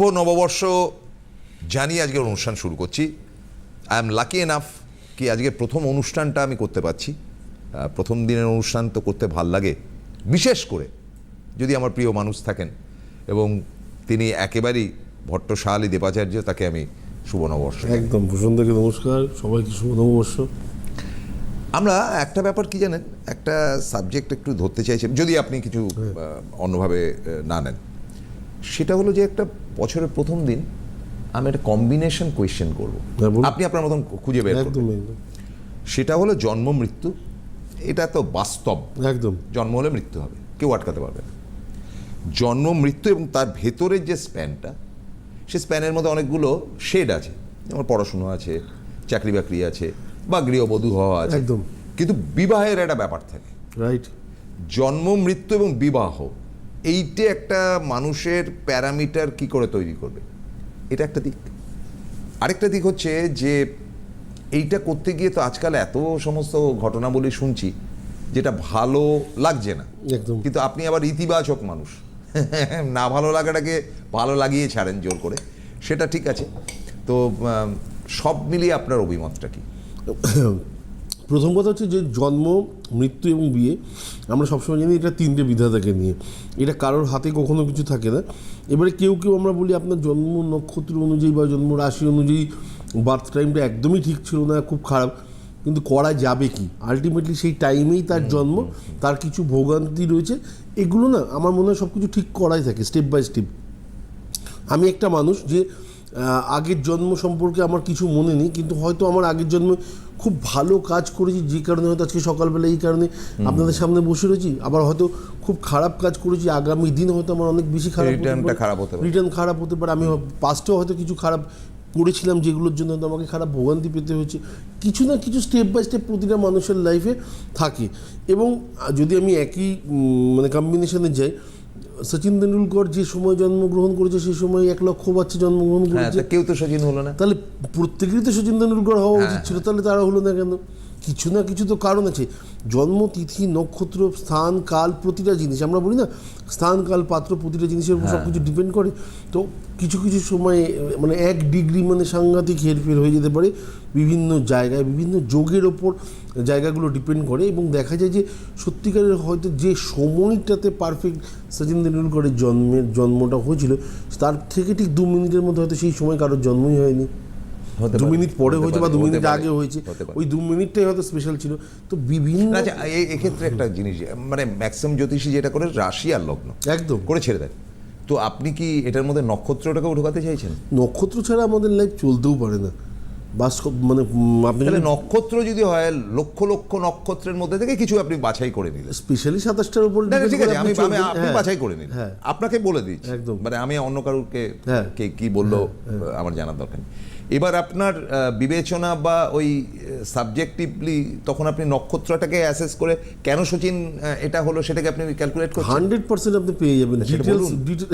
শুভ নববর্ষ। জানিয়ে আজকের অনুষ্ঠান শুরু করছি। আই এম লাকি এনাফ কি আজকের প্রথম অনুষ্ঠানটা আমি করতে পারছি। প্রথম দিনের অনুষ্ঠান তো করতে ভালো লাগে। বিশেষ করে যদি আমার প্রিয় মানুষ থাকেন এবং তিনি একেবারেই ভট্ট শাহালি দেবাচার্য তাকে আমি শুভ নববর্ষ একদম ভূষণদাকে নমস্কার। সবাইকে শুভ নববর্ষ। আমরা একটা ব্যাপার কি জানেন? একটা সাবজেক্ট একটু ধরতে চাইছি। যদি আপনি কিছু অন্যভাবে না নেন। সেটা হলো যে একটা বছরের প্রথম দিন আমি একটা কম্বিনেশন কোয়েশ্চেন করব। আপনি আপনার মতন খুঁজে বের করবেন। সেটা হলো জন্ম মৃত্যু। এটা তো বাস্তব। একদম। জন্ম হলে মৃত্যু হবে। কেউ আটকাতে পারবে না। জন্ম মৃত্যু এবং তার ভেতরের যে স্প্যানটা সে স্প্যানের মধ্যে অনেকগুলো শেড আছে। যেমন পড়াশুনো আছে চাকরি বাকরি আছে বা গৃহবধূ হওয়া আছে। একদম। কিন্তু বিবাহের একটা ব্যাপার থাকে। রাইট জন্ম মৃত্যু এবং বিবাহ এইটে একটা মানুষের প্যারামিটার কি করে তৈরি করবে? এটা একটা দিক। আরেকটা দিক হচ্ছে যে এইটা করতে গিয়ে তো আজকাল এত সমস্ত ঘটনাবলী শুনছি যেটা ভালো লাগছে না। একদম। কিন্তু আপনি আবার ইতিবাচক মানুষ। না ভালো লাগাটাকে ভালো লাগিয়ে ছাড়েন জোর করে। সেটা ঠিক আছে। তো সব মিলিয়ে আপনার অভিমতটা কি? প্রথম কথা হচ্ছে যে জন্ম মৃত্যু এবং বিয়ে আমরা সবসময় জানি এটা তিনটে বিধাতাকে নিয়ে। এটা কারোর হাতে কখনো কিছু থাকে না। এবারে কেউ কেউ আমরা বলি আপনার জন্ম নক্ষত্র অনুযায়ী বা জন্ম রাশি অনুযায়ী বার্থ টাইমটা একদমই ঠিক ছিল না খুব খারাপ। কিন্তু করা যাবে কি? আলটিমেটলি সেই টাইমেই তার জন্ম তার কিছু ভোগান্তি রয়েছে। এগুলো না আমার মনে হয় সব কিছু ঠিক করাই থাকে স্টেপ বাই স্টেপ আমি একটা মানুষ যে আগের জন্ম সম্পর্কে আমার কিছু মনে নেই কিন্তু হয়তো আমার আগের জন্মে খুব ভালো কাজ করেছি যে কারণে হয়তো আজকে সকালবেলা এই কারণে আপনাদের সামনে বসে রয়েছি। আবার হয়তো খুব খারাপ কাজ করেছি আগামী দিন হয়তো আমার অনেক বেশি খারাপ খারাপ হতে পারে। রিটার্ন খারাপ হতে পারে। আমি পাস্টেও হয়তো কিছু খারাপ করেছিলাম যেগুলোর জন্য হয়তো আমাকে খারাপ ভোগান্তি পেতে হয়েছে। কিছু না কিছু স্টেপ বাই স্টেপ প্রতিটা মানুষের লাইফে থাকে। এবং যদি আমি একই মানে কম্বিনেশনে যাই সচিন তেন্ডুলকর যে সময় জন্মগ্রহণ করেছে সেই সময় এক লক্ষ বাচ্চা জন্মগ্রহণ হ্যাঁ করেছে। কেউ তো সচিন হলো না। তাহলে প্রত্যেকেরই তো সচিন তেন্ডুলকর হওয়া উচিত ছিল তাহলে তারা হলো না কেন? কিছু না কিছু তো কারণ আছে। জন্মতিথি নক্ষত্র স্থান কাল প্রতিটা জিনিস আমরা বলি না স্থান কাল পাত্র প্রতিটা জিনিসের উপর সব কিছু ডিপেন্ড করে। তো কিছু কিছু সময়ে মানে এক ডিগ্রি মানে সাংঘাতিক হেরফের হয়ে যেতে পারে বিভিন্ন জায়গায় বিভিন্ন যোগের ওপর জায়গাগুলো ডিপেন্ড করে এবং দেখা যায় যে সত্যিকারের হয়তো যে সময়টাতে পারফেক্ট সচিন তেন্ডুলকরের জন্মের জন্মটা হয়েছিল তার থেকে ঠিক দু মিনিটের মধ্যে হয়তো সেই সময় কারোর জন্মই হয়নি। হতে দু মিনিট পরে হয়েছে বা দু মিনিট আগে হয়েছে ওই দু মিনিটটাই হয়তো স্পেশাল ছিল। তো বিভিন্ন আচ্ছা এক্ষেত্রে একটা জিনিস মানে ম্যাক্সিমাম জ্যোতিষী যেটা করে রাশিয়ার লগ্ন। একদম। করে ছেড়ে দেয় তো আপনি কি এটার মধ্যে নক্ষত্রটাকেও ঢোকাতে চাইছেন? নক্ষত্র ছাড়া আমাদের লাইফ চলতেও পারে না। বাস মানে আপনি তাহলে নক্ষত্র যদি হয় লক্ষ লক্ষ নক্ষত্রের মধ্যে থেকে কিছু আপনি বাছাই করে নিলেন। স্পেশালি সাতাশটার উপর ঠিক আছে আমি আপনি হ্যাঁ। বাছাই করে নিন হ্যাঁ। আপনাকে বলে দিচ্ছি একদম। মানে আমি অন্য কারুরকে হ্যাঁ। কে কি বলল আমার জানার দরকার নেই। এবার আপনার বিবেচনা বা ওই সাবজেক্টিভলি তখন আপনি নক্ষত্রটাকে অ্যাসেস করে কেন সচিন এটা হলো সেটাকে আপনি ক্যালকুলেট করছেন? হান্ড্রেড পার্সেন্ট আপনি পেয়ে যাবেন। ডিটেলস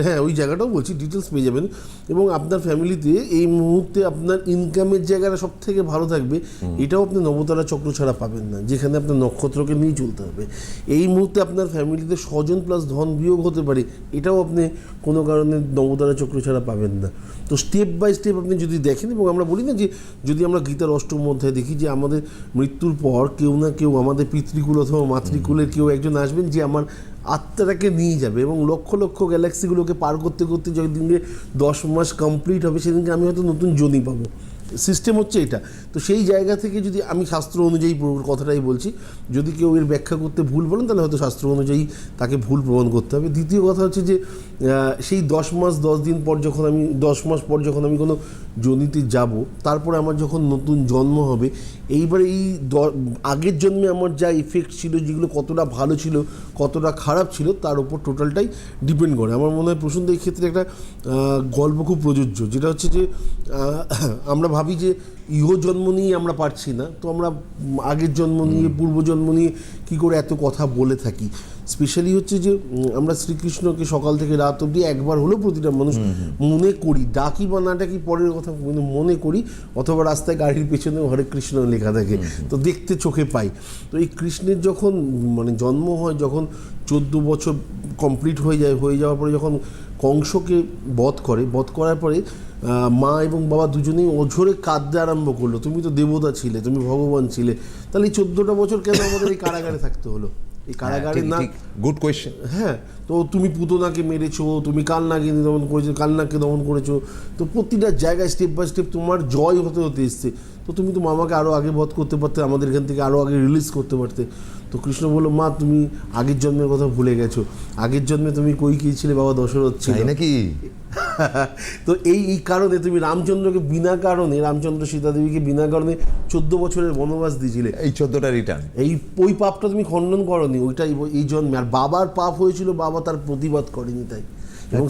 হ্যাঁ ওই জায়গাটাও বলছি ডিটেলস পেয়ে যাবেন। এবং আপনার ফ্যামিলিতে এই মুহূর্তে আপনার ইনকামের জায়গাটা সব থেকে ভালো থাকবে এটাও আপনি নবতারা চক্র ছাড়া পাবেন না যেখানে আপনার নক্ষত্রকে নিয়ে চলতে হবে। এই মুহূর্তে আপনার ফ্যামিলিতে স্বজন প্লাস ধন বিয়োগ হতে পারে এটাও আপনি কোনো কারণে নবতারা চক্র ছাড়া পাবেন না। তো স্টেপ বাই স্টেপ আপনি যদি দেখেন এবং আমরা বলি না যে যদি আমরা গীতার অষ্টম অধ্যায় দেখি যে আমাদের মৃত্যুর পর কেউ না কেউ আমাদের পিতৃকুল অথবা মাতৃকুলের কেউ একজন আসবেন যে আমার আত্মাটাকে নিয়ে যাবে এবং লক্ষ লক্ষ গ্যালাক্সিগুলোকে পার করতে করতে যেদিনকে দশ মাস কমপ্লিট হবে সেদিনকে আমি হয়তো নতুন জনি পাবো। সিস্টেম হচ্ছে এটা। তো সেই জায়গা থেকে যদি আমি শাস্ত্র অনুযায়ী কথাটাই বলছি, যদি কেউ এর ব্যাখ্যা করতে ভুল বলেন, তাহলে হয়তো শাস্ত্র অনুযায়ী তাকে ভুল প্রমাণ করতে হবে। দ্বিতীয় কথা হচ্ছে যে সেই দশ মাস, দশ দিন পর যখন আমি, দশ মাস পর যখন আমি কোনো জনিতে যাব তারপরে আমার যখন নতুন জন্ম হবে এইবার এই আগের জন্মে আমার যা ইফেক্ট ছিল যেগুলো কতটা ভালো ছিল কতটা খারাপ ছিল তার উপর টোটালটাই ডিপেন্ড করে। আমার মনে হয় প্রসন্ত এই ক্ষেত্রে একটা গল্প খুব প্রযোজ্য যেটা হচ্ছে যে আমরা ভাবি যে ইহ জন্ম নিয়ে আমরা পারছি না তো আমরা আগের জন্ম নিয়ে পূর্বজন্ম নিয়ে কী করে এত কথা বলে থাকি? স্পেশালি হচ্ছে যে আমরা শ্রীকৃষ্ণকে সকাল থেকে রাত অবধি একবার হলেও প্রতিটা মানুষ মনে করি। ডাকি বা না ডাকি পরের কথা কিন্তু মনে করি অথবা রাস্তায় গাড়ির পেছনে হরে কৃষ্ণ লেখা থাকে। তো দেখতে চোখে পাই। তো এই কৃষ্ণের যখন মানে জন্ম হয় যখন চোদ্দ বছর কমপ্লিট হয়ে যায় হয়ে যাওয়ার পরে যখন কংসকে বধ করে বধ করার পরে মা এবং বাবা দুজনেই অঝরে কাঁদতে আরম্ভ করল। তুমি তো দেবতা ছিলে তুমি ভগবান ছিলে। তাহলে এই চোদ্দটা বছর কেন আমাদের এই কারাগারে থাকতে হলো? এই কারাগারের না গুড কোয়েশ্চেন হ্যাঁ তো তুমি পুতনাকে মেরেছো তুমি কালনাকে দমন করেছ কালনাকে দমন করেছ। তো প্রতিটা জায়গায় স্টেপ বাই স্টেপ তোমার জয় হতে হতে এসছে। তো তুমি তো মামাকে আরও আগে বধ করতে পারতে আমাদের এখান থেকে আরও আগে রিলিজ করতে পারতে। তো কৃষ্ণ বলল মা তুমি আগের জন্মের কথা ভুলে গেছো। আগের জন্মে তুমি কই ছিলে বাবা দশরথ ছিল। নাকি? তো এই এই কারণে তুমি রামচন্দ্রকে বিনা কারণে রামচন্দ্র সীতা দেবীকে বিনা কারণে চোদ্দ বছরের বনবাস দিয়েছিলে। এই চোদ্দটা রিটার্ন এই ওই পাপটা তুমি খণ্ডন করনি ওইটাই এই জন্মে। আর বাবার পাপ হয়েছিল বাবা তার প্রতিবাদ করেনি তাই। এবং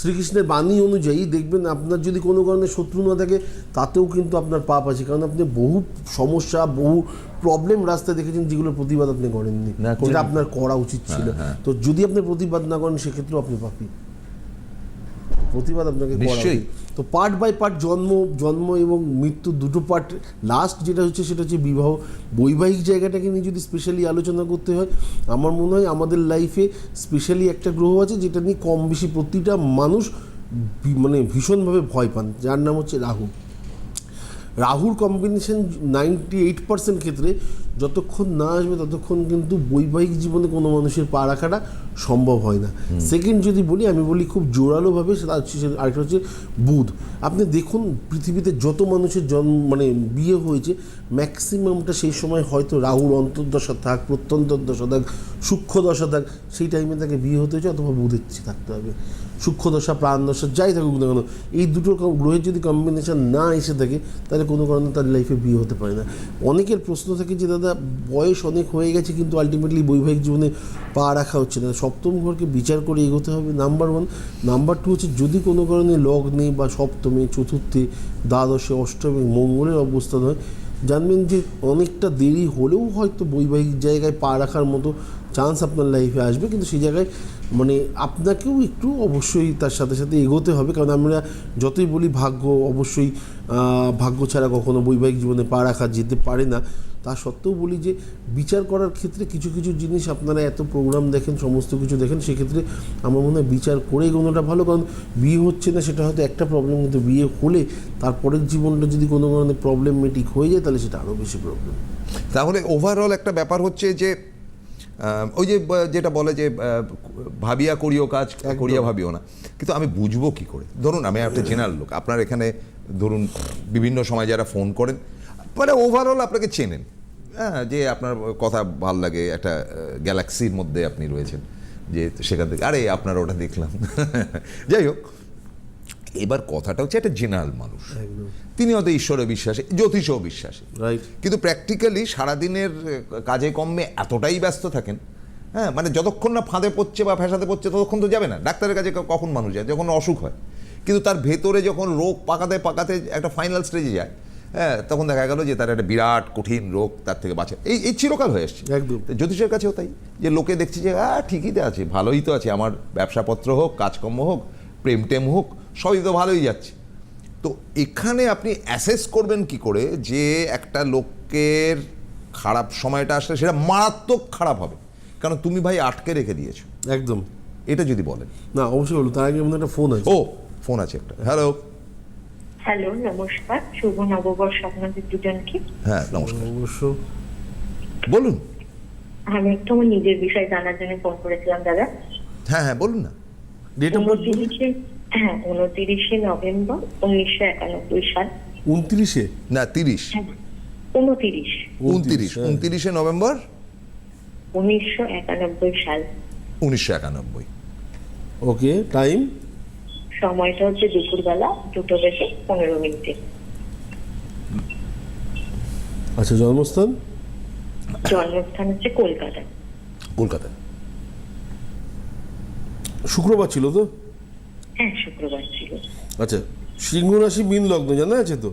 শ্রীকৃষ্ণের বাণী অনুযায়ী দেখবেন আপনার যদি কোনো কারণে শত্রু না থাকে তাতেও কিন্তু আপনার পাপ আছে। কারণ আপনি বহু সমস্যা বহু প্রবলেম রাস্তায় দেখেছেন যেগুলোর প্রতিবাদ আপনি করেননি। যেটা আপনার করা উচিত ছিল। তো যদি আপনি প্রতিবাদ না করেন সেক্ষেত্রেও আপনি পাপি। প্রতিবাদ আপনাকে নিশ্চয়ই। তো পার্ট বাই পার্ট জন্ম জন্ম এবং মৃত্যু দুটো পার্ট লাস্ট যেটা হচ্ছে সেটা হচ্ছে বিবাহ। বৈবাহিক জায়গাটাকে নিয়ে যদি স্পেশালি আলোচনা করতে হয়, আমার মনে হয় আমাদের লাইফে স্পেশালি একটা গ্রহ আছে যেটা নিয়ে কম বেশি প্রতিটা মানুষ মানে ভীষণভাবে ভয় পান, যার নাম হচ্ছে রাহু। রাহুর কম্বিনেশন নাইনটি এইট পার্সেন্ট ক্ষেত্রে যতক্ষণ না আসবে ততক্ষণ কিন্তু বৈবাহিক জীবনে কোনো মানুষের পা রাখাটা সম্ভব হয় না। সেকেন্ড যদি বলি আমি বলি খুব জোরালোভাবে সেটা হচ্ছে আরেকটা হচ্ছে বুধ। আপনি দেখুন পৃথিবীতে যত মানুষের জন্ম মানে বিয়ে হয়েছে ম্যাক্সিমামটা সেই সময় হয়তো রাহুর অন্তর্দশা থাক প্রত্যন্তর্দশা থাক সূক্ষ্ম দশা থাক সেই টাইমে তাকে বিয়ে হতে হয়েছে অথবা বুধের চেয়ে থাকতে হবে। সূক্ষ্ম দশা প্রাণ দশা যাই থাকুক না কেন, এই দুটো গ্রহের যদি কম্বিনেশান না এসে থাকে, তাহলে কোনো কারণে তার লাইফে বিয়ে হতে পারে না। অনেকের প্রশ্ন থাকে যে, দাদা, বয়স অনেক হয়ে গেছে, কিন্তু আলটিমেটলি বৈবাহিক জীবনে পা রাখা হচ্ছে না। সপ্তম ঘরকে বিচার করে এগোতে হবে নাম্বার ওয়ান নাম্বার টু হচ্ছে, যদি কোনো কারণে লগ্নে বা সপ্তমে, চতুর্থে, দ্বাদশে, অষ্টমে মঙ্গলের অবস্থান হয়, জানবেন যে অনেকটা দেরি হলেও হয়তো বৈবাহিক জায়গায় পা রাখার মতো চান্স আপনার লাইফে আসবে, কিন্তু সেই জায়গায় মানে আপনাকেও একটু অবশ্যই তার সাথে সাথে এগোতে হবে, কারণ আমরা যতই বলি ভাগ্য, অবশ্যই ভাগ্য ছাড়া কখনো বৈবাহিক জীবনে পা রাখা যেতে পারে না। তা সত্ত্বেও বলি যে, বিচার করার ক্ষেত্রে কিছু কিছু জিনিস আপনারা এত প্রোগ্রাম দেখেন, সমস্ত কিছু দেখেন, সেক্ষেত্রে আমার মনে হয় বিচার করে এগোনোটা ভালো, কারণ বিয়ে হচ্ছে না, সেটা হয়তো একটা প্রবলেম কিন্তু বিয়ে হলে তারপরের জীবনটা যদি কোনো কারণে প্রবলেমেটিক হয়ে যায়, তাহলে সেটা আরও বেশি প্রবলেম তাহলে ওভারঅল একটা ব্যাপার হচ্ছে যে ওই যে যেটা বলে যে ভাবিয়া করিও কাজ করিয়া ভাবিও না। কিন্তু আমি বুঝব কি করে? ধরুন আমি একটা জেনারেল লোক আপনার এখানে ধরুন বিভিন্ন সময় যারা ফোন করেন মানে ওভারঅল আপনাকে চেনেন। হ্যাঁ যে আপনার কথা ভালো লাগে একটা গ্যালাক্সির মধ্যে আপনি রয়েছেন যে সেখান থেকে আরে আপনার ওটা দেখলাম। যাই হোক এবার কথাটা হচ্ছে একটা জেনারেল মানুষ। তিনি হয়তো ঈশ্বরে বিশ্বাসী জ্যোতিষও বিশ্বাসী। রাইট কিন্তু প্র্যাকটিক্যালি সারাদিনের কাজে কর্মে এতটাই ব্যস্ত থাকেন হ্যাঁ মানে যতক্ষণ না ফাঁদে পড়ছে বা ফ্যাসাতে পড়ছে ততক্ষণ তো যাবে না। ডাক্তারের কাছে কখন মানুষ যায়? যখন অসুখ হয়। কিন্তু তার ভেতরে যখন রোগ পাকাতে পাকাতে একটা ফাইনাল স্টেজে যায় হ্যাঁ তখন দেখা গেল যে তার একটা বিরাট কঠিন রোগ তার থেকে বাঁচে। এই এই চিরকাল হয়ে এসছে একদম। জ্যোতিষের কাছেও তাই। যে লোকে দেখছে যে আহ ঠিকই তো আছে ভালোই তো আছে। আমার ব্যবসাপত্র হোক কাজকর্ম হোক প্রেম টেম হোক সবই তো ভালোই যাচ্ছে। তো এখানে আপনি অ্যাসেস করবেন কি করে যে একটা লোকের খারাপ সময়টা আসলে সেটা মারাত্মক খারাপ হবে। কারণ তুমি ভাই আটকে রেখে দিয়েছ। একদম। এটা যদি বলেন। না অবশ্যই বলুন তার আগে একটা ফোন আছে। ও ফোন আছে একটা। হ্যালো হ্যালো নমস্কার। শুভ নববর্ষ আপনাদের দুজনকে। হ্যাঁ নমস্কার। অবশ্য বলুন। আমি একটু আমার নিজের বিষয় জানার জন্য ফোন করেছিলাম দাদা। হ্যাঁ হ্যাঁ বলুন না ডেট অফ বার্থ উনত্রিশে হ্যাঁ উনত্রিশে নভেম্বর উনিশশো একানব্বই সাল। উনত্রিশে? না তিরিশ। হ্যাঁ উনত্রিশ। উনতিরিশ হ্যাঁ। উনতিরিশে নভেম্বর? উনিশশো একানব্বই সাল। উনিশশো একানব্বই। Okay time? সময়টা হচ্ছে দুপুরবেলা দুটো বেজে পনেরো মিনিটে। আচ্ছা জন্মস্থান? জন্মস্থান হচ্ছে কলকাতা। কলকাতা। শুক্রবার ছিল তো? হ্যাঁ শুক্রবার ছিল। আচ্ছা সিংহ রাশি মিন লগ্ন জানা আছে তো?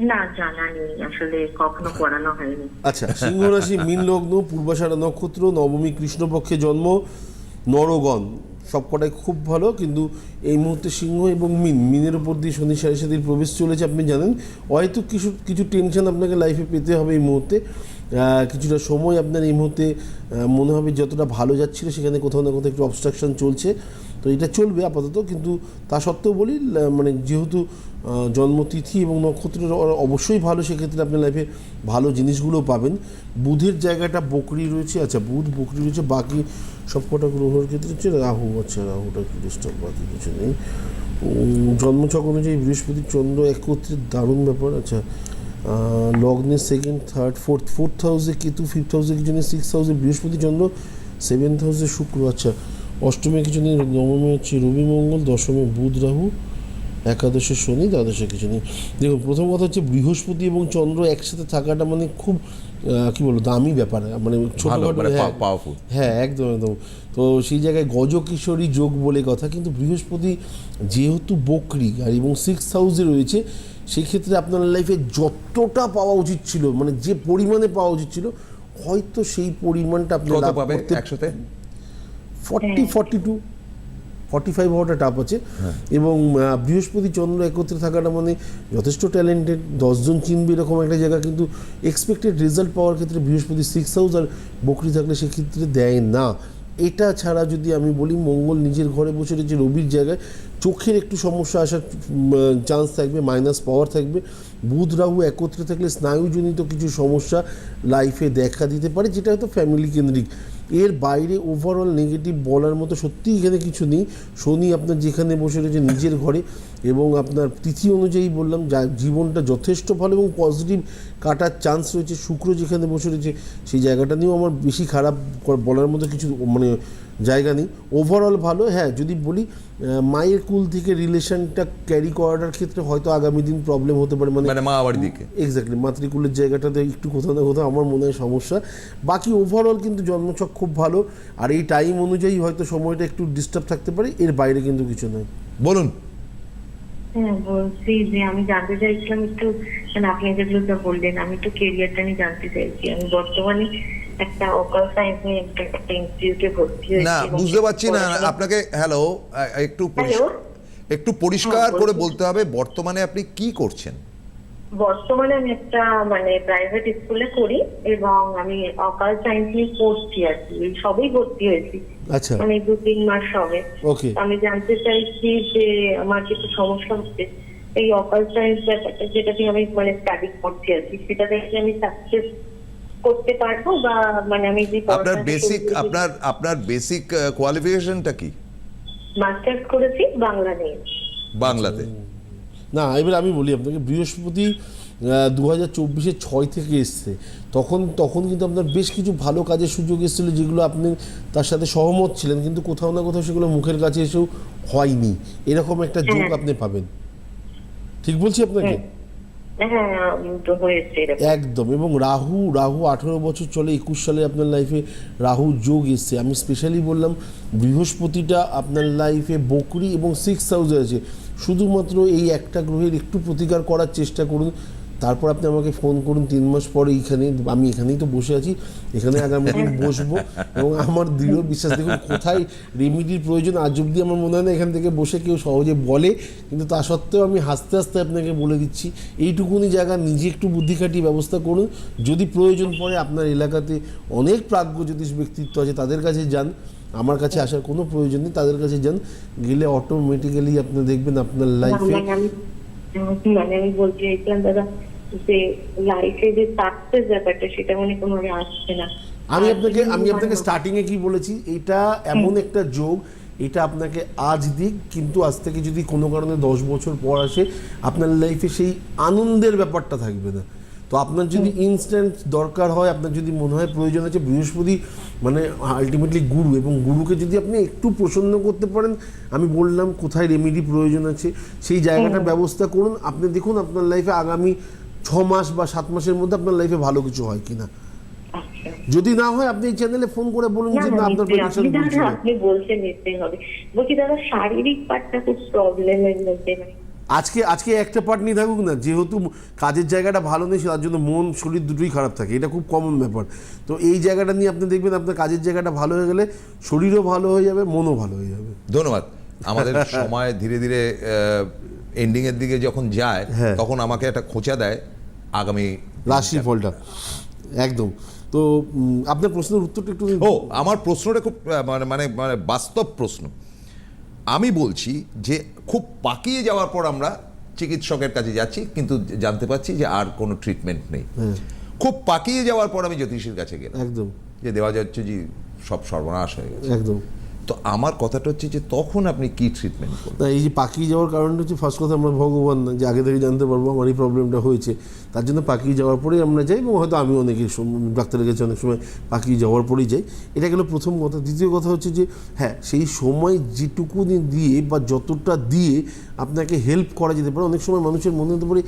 না জানা নেই আসলে কখনো পড়ানো হয়নি। আচ্ছা সিংহ রাশি মিন লগ্ন পূর্বাষাঢ়া নক্ষত্র নবমী কৃষ্ণপক্ষে জন্ম নরগণ। সবকটাই খুব ভালো, কিন্তু এই মুহূর্তে সিংহ এবং মিন, মিনের উপর দিয়ে শনি সাড়ে সাতির প্রবেশ চলেছে, আপনি জানেন। হয়তো কিছু কিছু টেনশন আপনাকে লাইফে পেতে হবে এই মুহূর্তে। কিছুটা সময় আপনার এই মুহূর্তে মনে হবে যতটা ভালো যাচ্ছিল, সেখানে কোথাও না কোথাও একটু অবস্ট্রাকশন চলছে। তো এটা চলবে আপাতত, কিন্তু তা সত্ত্বেও বলি মানে যেহেতু জন্মতিথি এবং নক্ষত্রের অবশ্যই ভালো, সেক্ষেত্রে আপনার লাইফে ভালো জিনিসগুলো পাবেন। বুধের জায়গাটা বকরি রয়েছে আচ্ছা বুধ বকরি রয়েছে, বাকি সবকটা গ্রহর ক্ষেত্রে হচ্ছে রাহু আচ্ছা রাহুটা একটু ডিস্টার্ব বাকি কিছু নেই। জন্মছক অনুযায়ী বৃহস্পতি চন্দ্র একত্রে দারুণ ব্যাপার আচ্ছা আহ, লগ্নের সেকেন্ড থার্ড ফোর্থ ফোর্থ হাউসে কেতু ফিফথ হাউসে কিছু নেই সিক্স হাউসে বৃহস্পতি চন্দ্র সেভেন্থ হাউসে শুক্র আচ্ছা অষ্টমে কিছু নেই নবমে হচ্ছে রবি মঙ্গল দশমে বুধ রাহু একাদশে শনি দ্বাদশে কিছু নেই। দেখুন প্রথম কথা হচ্ছে বৃহস্পতি এবং চন্দ্র একসাথে থাকাটা মানে খুব কি বলব দামি ব্যাপার। মানে ছোটখাটো মানে হ্যাঁ, হ্যাঁ একদম একদম। তো সেই জায়গায় গজকিশোরী যোগ বলে কথা কিন্তু বৃহস্পতি যেহেতু বকরি আর এবং সিক্স হাউসে রয়েছে সেক্ষেত্রে আপনার লাইফে যতটা পাওয়া উচিত ছিল মানে যে পরিমাণে পাওয়া উচিত ছিল হয়তো সেই পরিমাণটা আপনি কত লাভ করতে একসাথে forty forty two forty five হওয়াটা টাপ আছে এবং বৃহস্পতি চন্দ্র একত্রে থাকাটা মানে যথেষ্ট ট্যালেন্টেড দশজন চিনবে এরকম একটা জায়গা কিন্তু এক্সপেক্টেড রেজাল্ট পাওয়ার ক্ষেত্রে বৃহস্পতি সিক্স হাউস আর বকরি থাকলে সেক্ষেত্রে দেয় না। এটা ছাড়া যদি আমি বলি মঙ্গল নিজের ঘরে বসে রয়েছে রবির জায়গায় চোখের একটু সমস্যা আসার চান্স থাকবে মাইনাস পাওয়ার থাকবে। বুধ রাহু একত্রে থাকলে স্নায়ুজনিত কিছু সমস্যা লাইফে দেখা দিতে পারে যেটা হয়তো ফ্যামিলি কেন্দ্রিক এর বাইরে ওভারঅল নেগেটিভ বলার মতো সত্যিই এখানে কিছু নেই। শনি আপনার যেখানে বসে রয়েছে নিজের ঘরে এবং আপনার তিথি অনুযায়ী বললাম, যা জীবনটা যথেষ্ট ভালো এবং পজিটিভ কাটার চান্স রয়েছে। শুক্র যেখানে বসে রয়েছে, সেই জায়গাটা নিয়েও আমার বেশি খারাপ বলার মতো কিছু মানে জায়গা নেই। ওভারঅল ভালো হ্যাঁ যদি বলি মায়ের কুল থেকে রিলেশনটা ক্যারি করাটার ক্ষেত্রে হয়তো আগামী দিন প্রবলেম হতে পারে মানে মানে মা বাড়ির দিকে। এক্স্যাক্টলি মাতৃকুলের জায়গাটাতে একটু কোথাও না কোথাও আমার মনে হয় সমস্যা। বাকি ওভারঅল কিন্তু জন্মছক খুব ভালো আর এই টাইম অনুযায়ী হয়তো সময়টা একটু ডিস্টার্ব থাকতে পারে এর বাইরে কিন্তু কিছু নয় বলুন। হ্যাঁ বলছি যে আমি জানতে চাইছিলাম একটু মানে আপনি যেগুলো বললেন আমি একটু কেরিয়ারটা নিয়ে জানতে চাইছি। আমি বর্তমানে একটা সায়েন্স নিয়ে একটা একটা ইনস্টিটিউটে ভর্তি হয়েছি না বুঝতে পারছি না। আপনাকে হ্যালো একটু একটু পরিষ্কার হ্যাঁ, করে বলতে হবে বর্তমানে আপনি কি করছেন? বর্তমানে আমি একটা মানে প্রাইভেট স্কুলে করি এবং আমি অকাল সায়েন্স নিয়ে পড়ছি আর কি। সবেই ভর্তি হয়েছি। আচ্ছা। মানে দু তিন মাস হবে। ওকে আমি জানতে চাইছি যে আমার কিছু সমস্যা হচ্ছে। এই অকাল সায়েন্স ব্যাপারটা যেটা দিয়ে আমি মানে স্টাডি করছি আর কি সেটা থেকে আমি সাকসেস করতে পারব বা মানে আমি যে আপনার বেসিক আপনার আপনার বেসিক কোয়ালিফিকেশনটা কি? মাস্টার্স করেছি বাংলা নিয়ে বাংলাতে। না এবার আমি বলি আপনাকে বৃহস্পতি দু হাজার চব্বিশের ছয় থেকে এসছে। তখন তখন কিন্তু আপনার বেশ কিছু ভালো কাজের সুযোগ এসেছিল যেগুলো আপনি তার সাথে সহমত ছিলেন কিন্তু কোথাও না কোথাও সেগুলো মুখের কাছে এসেও হয়নি। এরকম একটা যোগ হ্যাঁ। আপনি পাবেন। ঠিক বলছি আপনাকে? একদম, এবং রাহু রাহু আঠেরো বছর চলে, একুশ সালে আপনার লাইফে রাহু যোগ এসছে। আমি স্পেশালি বললাম, বৃহস্পতিটা আপনার লাইফে বকরি এবং সিক্স হাউসে আছে। শুধুমাত্র এই একটা গ্রহের একটু প্রতিকার করার চেষ্টা করুন তারপর আপনি আমাকে ফোন করুন, তিন মাস পরে এইখানে, আমি এখানেই তো বসে আছি, এখানে আগামী দিন বসবো। এবং আমার দৃঢ় বিশ্বাস, দেখুন কোথায় রেমিডির প্রয়োজন, আজ অব্দি আমার মনে হয় না এখান থেকে বসে কেউ সহজে বলে, কিন্তু তা সত্ত্বেও আমি হাসতে হাসতে আপনাকে বলে দিচ্ছি, এইটুকুনি জায়গা নিজে একটু বুদ্ধি খাটিয়ে ব্যবস্থা করুন। যদি প্রয়োজন পড়ে আপনার এলাকাতে অনেক প্রাজ্ঞ জ্যোতিষ ব্যক্তিত্ব আছে, তাদের কাছে যান। আমার কাছে আসার কোনো প্রয়োজন নেই, তাদের কাছে যান। গেলে অটোমেটিক্যালি আপনি দেখবেন আপনার লাইফে মানে আমি বলতে চাইছিলাম দাদা যে লাইফে যে সাকসেস ব্যাপারটা সেটা মনে কোনোভাবে আসছে না। আমি আপনাকে আমি আপনাকে স্টার্টিং এ কি বলেছি এটা এমন একটা যোগ এটা আপনাকে আজ দিক কিন্তু আজ থেকে যদি কোনো কারণে দশ বছর পর আসে আপনার লাইফে সেই আনন্দের ব্যাপারটা থাকবে না। তো আপনার যদি ইনস্ট্যান্ট দরকার হয় আপনার যদি মনে হয় প্রয়োজন আছে বৃহস্পতি মানে আলটিমেটলি গুরু এবং গুরুকে যদি আপনি একটু প্রসন্ন করতে পারেন আমি বললাম কোথায় রেমেডি প্রয়োজন আছে সেই জায়গাটার ব্যবস্থা করুন। আপনি দেখুন আপনার লাইফে আগামী ছ মাস বা সাত মাসের মধ্যে আপনার লাইফে ভালো কিছু হয় কিনা। যদি না হয় আপনি এই চ্যানেলে ফোন করে বলুন যে না আপনার প্রেডিকশন আপনি বলছেন নিশ্চয়ই হবে। বলছি দাদা শারীরিক পার্টটা খুব প্রবলেমের মধ্যে মানে আজকে আজকে একটা পার্ট নিয়ে থাকুক না যেহেতু কাজের জায়গাটা ভালো নেই তার জন্য মন শরীর দুটোই খারাপ থাকে। এটা খুব কমন ব্যাপার। তো এই জায়গাটা নিয়ে আপনি দেখবেন আপনার কাজের জায়গাটা ভালো হয়ে গেলে শরীরও ভালো হয়ে যাবে মনও ভালো হয়ে যাবে। ধন্যবাদ। আমাদের সময় ধীরে ধীরে এন্ডিং এর দিকে যখন যায় হ্যাঁ। তখন আমাকে একটা খোঁচা দেয় আগামী রাশি ফলটা। একদম। তো আপনার প্রশ্নের উত্তরটা একটু ও আমার প্রশ্নটা খুব মানে মানে মানে বাস্তব প্রশ্ন। আমি বলছি যে খুব পাকিয়ে যাওয়ার পর আমরা চিকিৎসকের কাছে যাচ্ছি কিন্তু জানতে পারছি যে আর কোনো ট্রিটমেন্ট নেই। খুব পাকিয়ে যাওয়ার পর আমি জ্যোতিষীর কাছে গেলাম। একদম। যে দেওয়া যাচ্ছে যে সব সর্বনাশ হয়ে গেছে। একদম। তো আমার কথাটা হচ্ছে যে তখন আপনি কি ট্রিটমেন্ট করবেন এই যে পাকিয়ে যাওয়ার কারণটা হচ্ছে ফার্স্ট কথা আমরা ভগবান যে আগে থেকে জানতে পারব আমার এই প্রবলেমটা হয়েছে। তার জন্য পাকিয়ে যাওয়ার পরেই আমরা যাই এবং হয়তো আমি অনেকে ডাক্তারের কাছে অনেক সময় পাকিয়ে যাওয়ার পরেই যাই। এটা গেল প্রথম কথা। দ্বিতীয় কথা হচ্ছে যে হ্যাঁ সেই সময় যেটুকুনি দিয়ে বা যতটা দিয়ে আপনাকে হেল্প করা যেতে পারে, অনেক সময় মানুষের মনে হতে পারে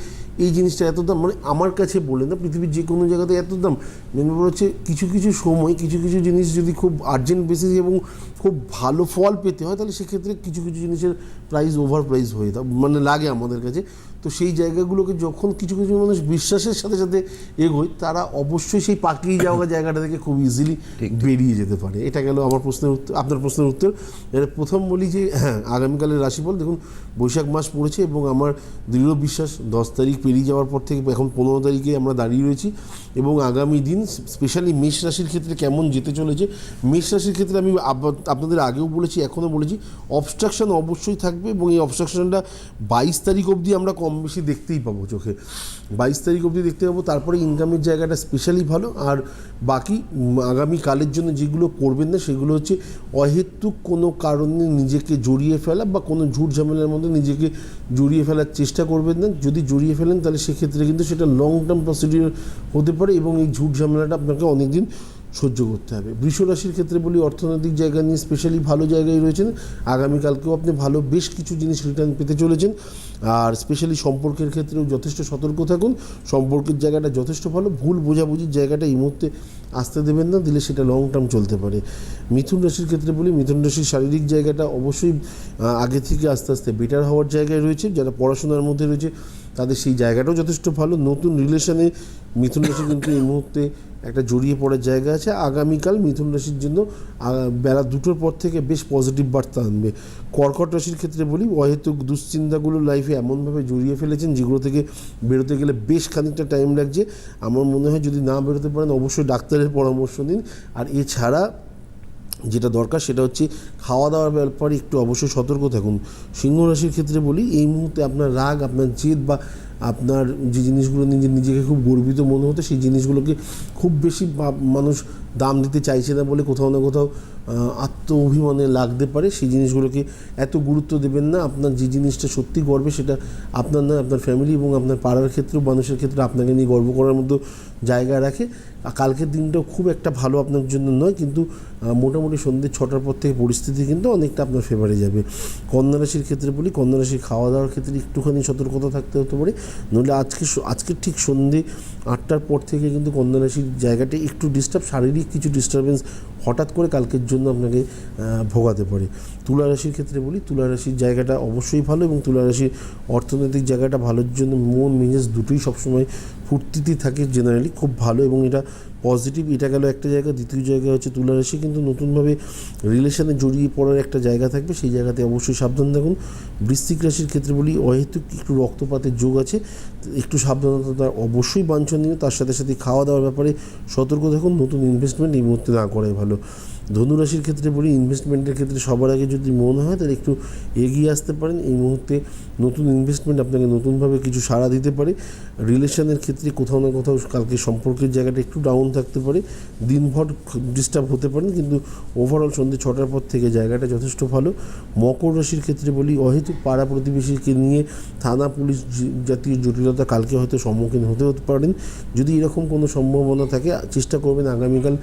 এই জিনিসটা এত দাম। মানে আমার কাছে বলে না, পৃথিবীর যে কোনো জায়গাতে এত দাম। মেন হচ্ছে কিছু কিছু সময়, কিছু কিছু জিনিস যদি খুব আর্জেন্ট বেসিস এবং খুব ভালো ফল পেতে হয়, তাহলে সেক্ষেত্রে কিছু কিছু জিনিসের প্রাইস ওভার প্রাইস হয়ে মানে লাগে আমাদের কাছে। তো সেই জায়গাগুলোকে যখন কিছু কিছু মানুষ বিশ্বাসের সাথে সাথে এগোয় তারা অবশ্যই সেই পাকিয়ে যাওয়া জায়গাটা থেকে খুব ইজিলি বেরিয়ে যেতে পারে। এটা গেল আমার প্রশ্নের উত্তর আপনার প্রশ্নের উত্তর। এর প্রথম বলি যে হ্যাঁ আগামীকালের রাশিফল দেখুন বৈশাখ মাস পড়েছে এবং আমার দৃঢ় বিশ্বাস দশ তারিখ পেরিয়ে যাওয়ার পর থেকে এখন পনেরো তারিখে আমরা দাঁড়িয়ে রয়েছি এবং আগামী দিন স্পেশালি মেষ রাশির ক্ষেত্রে কেমন যেতে চলেছে মেষ রাশির ক্ষেত্রে আমি আপনাদের আগেও বলেছি এখনও বলেছি অবস্ট্রাকশন অবশ্যই থাকবে এবং এই অবস্ট্রাকশনটা বাইশ তারিখ অবধি আমরা কম বেশি দেখতেই পাবো চোখে। বাইশ তারিখ অবধি দেখতে পাবো, তারপরে ইনকামের জায়গাটা স্পেশালি ভালো, আর বাকি আগামী কালের জন্য যেগুলো করবেন না, সেগুলো হচ্ছে অহেতুক কোনো কারণে নিজেকে জড়িয়ে ফেলা বা কোনো ঝুট ঝামেলার মধ্যে নিজেকে জড়িয়ে ফেলার চেষ্টা করবেন না। যদি জড়িয়ে ফেলেন, তাহলে সেক্ষেত্রে কিন্তু সেটা লং টার্ম প্রসিডিওর হতে পারে এবং এই ঝুট ঝামেলাটা আপনাকে অনেকদিন সহ্য করতে হবে। বৃষ রাশির ক্ষেত্রে বলি, অর্থনৈতিক জায়গা নিয়ে স্পেশালি ভালো জায়গায় রয়েছেন। আগামীকালকেও আপনি ভালো বেশ কিছু জিনিস রিটার্ন পেতে চলেছেন। আর স্পেশালি সম্পর্কের ক্ষেত্রেও যথেষ্ট সতর্ক থাকুন। সম্পর্কের জায়গাটা যথেষ্ট ভালো। ভুল বোঝাবুঝির জায়গাটা এই মুহূর্তে আসতে দেবেন না, দিলে সেটা লং টার্ম চলতে পারে। মিথুন রাশির ক্ষেত্রে বলি, মিথুন রাশির শারীরিক জায়গাটা অবশ্যই আগে থেকে আস্তে আস্তে বেটার হওয়ার জায়গায় রয়েছে। যারা পড়াশোনার মধ্যে রয়েছে, তাদের সেই জায়গাটাও যথেষ্ট ভালো। নতুন রিলেশনে মিথুন রাশি কিন্তু এই মুহূর্তে একটা জড়িয়ে পড়ার জায়গা আছে। আগামীকাল মিথুন রাশির জন্য বেলা দুটোর পর থেকে বেশ পজিটিভ বার্তা আনবে। কর্কট রাশির ক্ষেত্রে বলি, অহেতুক দুশ্চিন্তাগুলো লাইফে এমনভাবে জড়িয়ে ফেলেছেন যেগুলো থেকে বেরোতে গেলে বেশ খানিকটা টাইম লাগছে। আমার মনে হয় যদি না বেরোতে পারেন, অবশ্যই ডাক্তারের পরামর্শ নিন। আর এছাড়া যেটা দরকার সেটা হচ্ছে খাওয়া দাওয়ার ব্যাপারে একটু অবশ্যই সতর্ক থাকুন। সিংহ রাশির ক্ষেত্রে বলি, এই মুহূর্তে আপনার রাগ, আপনার জেদ বা আপনার যে জিনিসগুলো নিজে নিজেকে খুব গর্বিত মনে হতো সেই জিনিসগুলোকে খুব বেশি মানুষ দাম দিতে চাইছে না বলে কোথাও না কোথাও আত্ম অভিমানে লাগতে পারে। সেই জিনিসগুলোকে এত গুরুত্ব দেবেন না। আপনার যে জিনিসটা সত্যি গর্বে, সেটা আপনার নয় আপনার ফ্যামিলি এবং আপনার পাড়ার ক্ষেত্রেও, মানুষের ক্ষেত্রে আপনাকে নিয়ে গর্ব করার মতো জায়গা রাখে। কালকের দিনটাও খুব একটা ভালো আপনার জন্য নয়, কিন্তু মোটামুটি সন্ধ্যে ছটার পর থেকে পরিস্থিতি কিন্তু অনেকটা আপনার ফেভারে যাবে। কন্যা রাশির ক্ষেত্রে বলি, কন্যা রাশির খাওয়া দাওয়ার ক্ষেত্রে একটুখানি সতর্কতা থাকতে হতে পারে। নইলে আজকে আজকে ঠিক সন্ধ্যে আটটার পর থেকে কিন্তু কন্যা রাশির জায়গাটি একটু ডিস্টার্ব শারীরিক কিছু ডিস্টারবেন্স হঠাৎ করে কালকের জন্য আপনাকে ভোগাতে পারে। তুলা রাশির ক্ষেত্রে বলি তুলা রাশির জায়গাটা অবশ্যই ভালো এবং তুলা রাশির অর্থনৈতিক জায়গাটা ভালোর জন্য মন, মেজাজ দুটোই সবসময় ফুর্তিতে থাকে জেনারেলি খুব ভালো এবং এটা পজিটিভ এটা গেল একটা জায়গা, দ্বিতীয় জায়গা হচ্ছে তুলা রাশি, কিন্তু নতুনভাবে রিলেশনে জড়িয়ে পড়ার একটা জায়গা থাকবে, সেই জায়গাতে অবশ্যই সাবধান থাকুন। বৃশ্চিক রাশির ক্ষেত্রে বলি, অহেতুক একটু রক্তপাতের যোগ আছে, একটু সাবধানতা অবশ্যই বাঞ্ছনীয়, তার সাথে সাথে খাওয়া দাওয়ার ব্যাপারে সতর্ক থাকুন, নতুন ইনভেস্টমেন্ট এই মুহূর্তে না করাই ভালো। ধনুরাশির ক্ষেত্রে বলি ইনভেস্টমেন্টের ক্ষেত্রে সবার আগে যদি মনে হয়, তাহলে একটু এগিয়ে আসতে পারেন। এই মুহূর্তে নতুন ইনভেস্টমেন্ট আপনাকে নতুনভাবে কিছু সাড়া দিতে পারে। রিলেশনের ক্ষেত্রে কোথাও না কোথাও কালকে সম্পর্কের জায়গাটা একটু ডাউন থাকতে পারে। দিনভর ডিস্টার্ব হতে পারেন, কিন্তু ওভারঅল সন্ধ্যে ছটার পর থেকে জায়গাটা যথেষ্ট ভালো। মকর রাশির ক্ষেত্রে বলি, অহেতুক পাড়া প্রতিবেশীকে নিয়ে থানা, পুলিশ জাতীয় জটিলতা কালকে হয়তো সম্মুখীন হতে হতে পারেন। যদি এরকম কোনো সম্ভাবনা থাকে, চেষ্টা করবেন আগামীকাল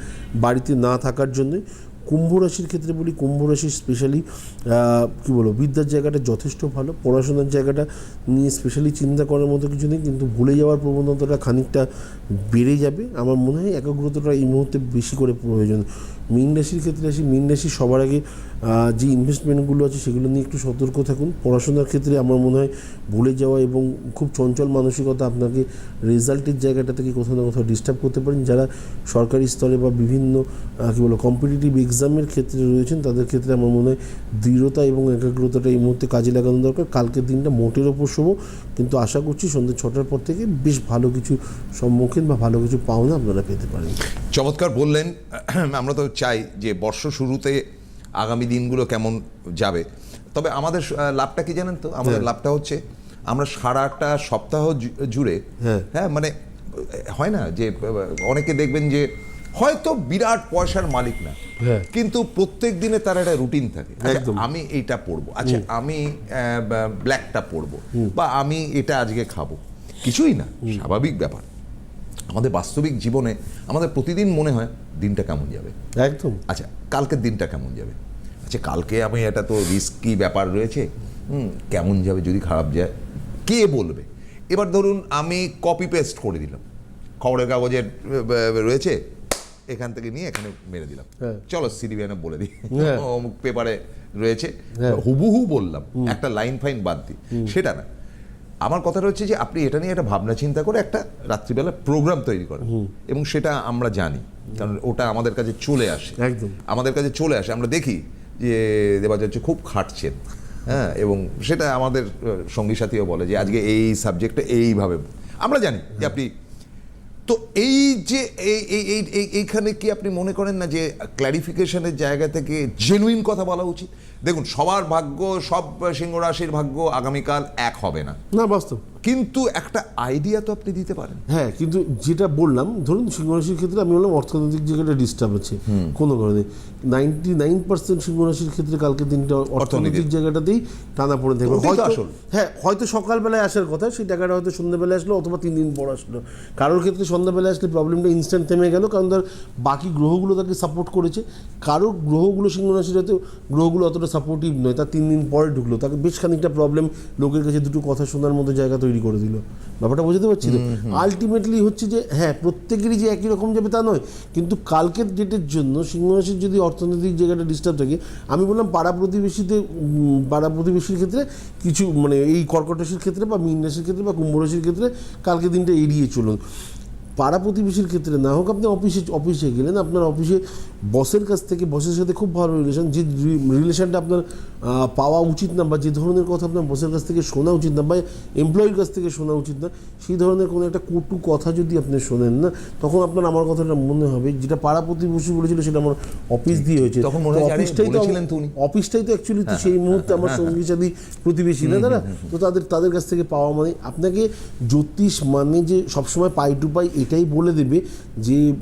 বাড়িতে না থাকার জন্য। কুম্ভ রাশির ক্ষেত্রে বলি, কুম্ভ রাশি স্পেশালি কী বলব, বিদ্যার জায়গাটা যথেষ্ট ভালো, পড়াশোনার জায়গাটা নিয়ে স্পেশালি চিন্তা করার মতো কিছু নেই, কিন্তু ভুলে যাওয়ার প্রবণতাটা খানিকটা বেড়ে যাবে। আমার মনে হয় একাগ্রতাটা এই মুহূর্তে বেশি করে প্রয়োজন। মীন রাশির ক্ষেত্রে আসি, মীন রাশি সবার আগে যে ইনভেস্টমেন্টগুলো আছে সেগুলো নিয়ে একটু সতর্ক থাকুন। পড়াশোনার ক্ষেত্রে আমার মনে হয় ভুলে যাওয়া এবং খুব চঞ্চল মানসিকতা আপনাকে রেজাল্টের জায়গাটা থেকে কোথাও না কোথাও ডিস্টার্ব করতে পারেন। যারা সরকারি স্তরে বা বিভিন্ন কী বলো কম্পিটিটিভ এক্সামের ক্ষেত্রে রয়েছেন, তাদের ক্ষেত্রে আমার মনে হয় দৃঢ়তা এবং একাগ্রতাটা এই মুহূর্তে কাজে লাগানো দরকার। কালকের দিনটা মোটের ওপর শুভ। কিন্তু আশা করছি সন্ধ্যে ছটার পর থেকে বেশ ভালো কিছু সম্মুখীন বা ভালো কিছু পাওনা আপনারা পেতে পারেন। চমৎকার বললেন। আমরা তো চাই যে বর্ষ শুরুতে আগামী দিনগুলো কেমন যাবে তবে আমাদের লাভটা কি জানেন তো আমাদের হ্যাঁ। লাভটা হচ্ছে আমরা সারাটা সপ্তাহ জুড়ে হ্যাঁ। হ্যাঁ মানে হয় না যে অনেকে দেখবেন যে হয়তো বিরাট পয়সার মালিক না হ্যাঁ। কিন্তু প্রত্যেক দিনে তার একটা রুটিন থাকে আচ্ছা। আমি এইটা পড়ব আচ্ছা আমি ব্ল্যাকটা পড়ব বা আমি এটা আজকে খাব কিছুই না স্বাভাবিক ব্যাপার আমাদের বাস্তবিক জীবনে আমাদের প্রতিদিন মনে হয় দিনটা কেমন যাবে? একদম। আচ্ছা কালকের দিনটা কেমন যাবে? আচ্ছা কালকে আমি এটা তো রিস্কি ব্যাপার রয়েছে। হুম কেমন যাবে যদি খারাপ যায়? কে বলবে? এবার ধরুন আমি কপি পেস্ট করে দিলাম। খবরের কাগজের রয়েছে। এখান থেকে নিয়ে এখানে মেরে দিলাম। হ্যাঁ। চলো সিরিবিয়ানে বলে দিই। হ্যাঁ। অমুক পেপারে রয়েছে। হ্যাঁ। হুবহু বললাম। একটা লাইন ফাইন বাদ দিই। সেটা না। আমার কথাটা হচ্ছে যে আপনি এটা নিয়ে একটা ভাবনা চিন্তা করে একটা রাত্রিবেলা প্রোগ্রাম তৈরি করেন। এবং সেটা আমরা জানি। কারণ ওটা আমাদের কাছে চলে আসে। একদম। আমাদের কাছে চলে আসে। আমরা দেখি যে দেবাচার্য খুব খাটছেন হ্যাঁ এবং সেটা আমাদের সঙ্গী সাথীও বলে যে আজকে এই সাবজেক্টটা এইভাবে। আমরা জানি যে আপনি তো এই যে এই এই এই- এই এইখানে কি আপনি মনে করেন না যে ক্ল্যারিফিকেশনের জায়গা থেকে জেনুইন কথা বলা উচিত? দেখুন সবার ভাগ্য সব সিংহ রাশির ভাগ্য আগামীকাল এক হবে না। না বাস্তব। কিন্তু একটা আইডিয়া তো আপনি দিতে পারেন। হ্যাঁ কিন্তু যেটা বললাম ধরুন সিংহরাশির ক্ষেত্রে আমি বললাম অর্থনৈতিক জায়গাটা ডিস্টার্ব আছে কোনো কারণে। নাইনটি নাইন পার্সেন্ট সিংহরাশির ক্ষেত্রে কালকে দিনটা অর্থনৈতিক জায়গাটাতেই টানা পড়ে থাকবে। হয়তো আসল। হ্যাঁ হয়তো সকালবেলায় আসার কথা সেই টাকাটা হয়তো সন্ধ্যাবেলায় আসলো অথবা তিন দিন পর আসলো। কারোর ক্ষেত্রে সন্ধ্যাবেলায় আসলে প্রবলেমটা ইনস্ট্যান্ট থেমে গেল কারণ তার বাকি গ্রহগুলো তাকে সাপোর্ট করেছে। কারোর গ্রহগুলো সিংহরাশির হয়তো গ্রহগুলো অতটা সাপোর্টিভ নয় তার তিন দিন পরে ঢুকলো। তাকে বেশ খানিকটা প্রবলেম লোকের কাছে দুটো কথা শোনার মতো জায়গা তৈরি করে দিল। ব্যাপারটা বুঝতে পারছি তো? আলটিমেটলি হচ্ছে যে হ্যাঁ প্রত্যেকেরই যে একই রকম যাবে তা নয় কিন্তু কালকের ডেটের জন্য সিংহরাশির যদি অর্থনৈতিক জায়গাটা ডিস্টার্ব থাকে আমি বললাম পাড়া প্রতিবেশীতে পাড়া প্রতিবেশীর ক্ষেত্রে কিছু মানে এই কর্কট রাশির ক্ষেত্রে বা মীন রাশির ক্ষেত্রে বা কুম্ভ রাশির ক্ষেত্রে কালকে দিনটা এড়িয়ে চলুন। পাড়া প্রতিবেশীর ক্ষেত্রে না হোক আপনি অফিসে অফিসে গেলেন আপনার অফিসে বসের কাছ থেকে বসের সাথে খুব ভালো রিলেশন যে রিলেশনটা আপনার পাওয়া উচিত না বা যে ধরনের কথা আপনার বসের কাছ থেকে শোনা উচিত না বা এমপ্লয়ির কাছ থেকে শোনা উচিত না সেই ধরনের কোনো একটা কটু কথা যদি আপনি শোনেন না তখন আপনার আমার কথাটা মনে হবে যেটা পাড়া প্রতিবেশী বলেছিল সেটা আমার অফিস দিয়ে হয়েছে। তখন মনে হয় অফিসটাই তো। অফিসটাই তো অ্যাকচুয়ালি তো সেই মুহূর্তে আমার সঙ্গী সাথী প্রতিবেশী না তারা? তো তাদের তাদের কাছ থেকে পাওয়া মানে আপনাকে জ্যোতিষ মানে যে সবসময় পাই টু পাই এটাই বলে দেবে যে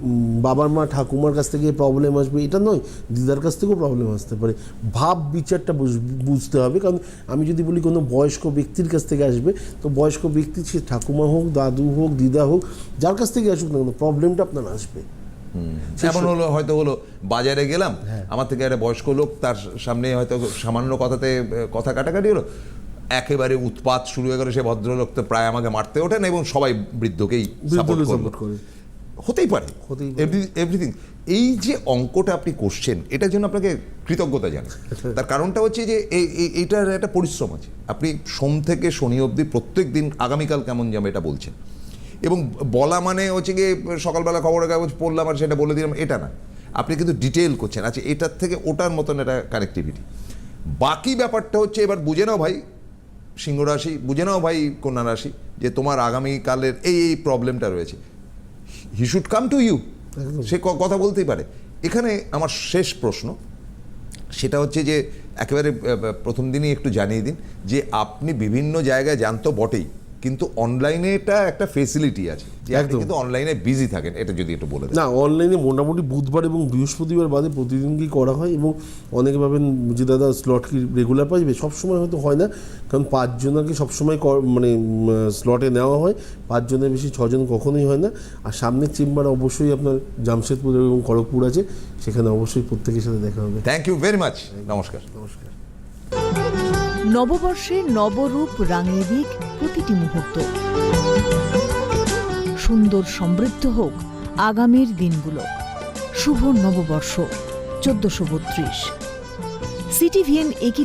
বাবার মা ঠাকুমার কাছ থেকে প্রবলেম আসবে। এটা নয় দিদার কাছ থেকেও প্রবলেম আসতে পারে। ভাব বিচারটা বুঝ- বুঝতে হবে। কারণ আমি যদি বলি কোনো বয়স্ক ব্যক্তির কাছ থেকে আসবে তো বয়স্ক ব্যক্তি সে ঠাকুমা হোক দাদু হোক দিদা হোক যার কাছ থেকে আসুক না কেন প্রবলেমটা আপনার আসবে। এমন হলো হয়তো হলো বাজারে গেলাম হ্যাঁ। আমার থেকে একটা বয়স্ক লোক তার সামনে হয়তো সামান্য কথাতে কথা কাটাকাটি হলো। একেবারে উৎপাত শুরু হয়ে গেল সে ভদ্রলোক তো প্রায় আমাকে মারতে ওঠেন এবং সবাই বৃদ্ধকেই সাপোর্ট করে। হতেই পারে। এভরিথিং এই যে অঙ্কটা আপনি করছেন এটার জন্য আপনাকে কৃতজ্ঞতা জানাই। তার কারণটা হচ্ছে যে এই এই- এইটার একটা পরিশ্রম আছে। আপনি সোম থেকে শনি অবধি প্রত্যেক দিন আগামীকাল কেমন যাবে এটা বলছেন। এবং বলা মানে হচ্ছে গিয়ে সকালবেলা খবরের কাগজ পড়লাম আর সেটা বলে দিলাম এটা না। আপনি কিন্তু ডিটেল করছেন। আচ্ছা এটার থেকে ওটার মতন একটা কানেক্টিভিটি বাকি ব্যাপারটা হচ্ছে এবার বুঝে নাও ভাই সিংহ রাশি বুঝে নাও ভাই কন্যা রাশি যে তোমার আগামীকালের এই এই প্রবলেমটা রয়েছে। He should come to you say কথা বলতেই পারে। এখানে আমার শেষ প্রশ্ন সেটা হচ্ছে যে একেবারে প্রথম দিনই একটু জানিয়ে দিন যে আপনি বিভিন্ন জায়গায় জানতো বটেই। কিন্তু অনলাইনে এটা একটা ফেসিলিটি আছে। একদম। কিন্তু অনলাইনে বিজি থাকেন এটা যদি একটু বলে না অনলাইনে মোটামুটি বুধবার এবং বৃহস্পতিবার বাদে প্রতিদিন কি করা হয় এবং অনেকে ভাবেন যে দাদা স্লট কি রেগুলার পাইবে সবসময় হয়তো হয় না কারণ পাঁচজনকে সবসময় ক- মানে স্লটে নেওয়া হয়। পাঁচজনের বেশি ছজন কখনোই হয় না। আর সামনের চেম্বার অবশ্যই আপনার জামশেদপুর এবং খড়গপুর আছে। সেখানে অবশ্যই প্রত্যেকের সাথে দেখা হবে। থ্যাংক ইউ ভেরি মাচ নমস্কার। নমস্কার। নববর্ষে নবরূপ রাঙিয়ে দিক প্রতিটি মুহূর্ত। সুন্দর সমৃদ্ধ হোক আগামীর দিনগুলো। শুভ নববর্ষ, চোদ্দশো বত্রিশ। সিটিভিএন